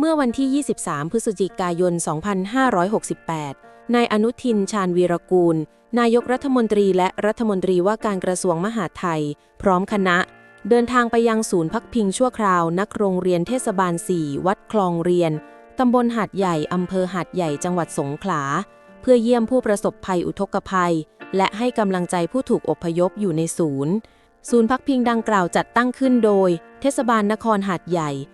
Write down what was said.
เมื่อวันที่ 23 พฤศจิกายน 2568 นายอนุทิน ชาญวีรกูล นายกรัฐมนตรีและรัฐมนตรีว่าการกระทรวงมหาดไทย พร้อมคณะ เดินทางไปยังศูนย์พักพิงชั่วคราว นักโรงเรียนเทศบาล 4 วัดคลองเรียน ตำบลหาดใหญ่ อำเภอหาดใหญ่จังหวัดสงขลา เพื่อเยี่ยมผู้ประสบภัยอุทกภัย และให้กำลังใจผู้ถูกอพยพอยู่ในศูนย์ ศูนย์พักพิงดังกล่าวจัดตั้งขึ้นโดย เทศบาลนครหาดใหญ่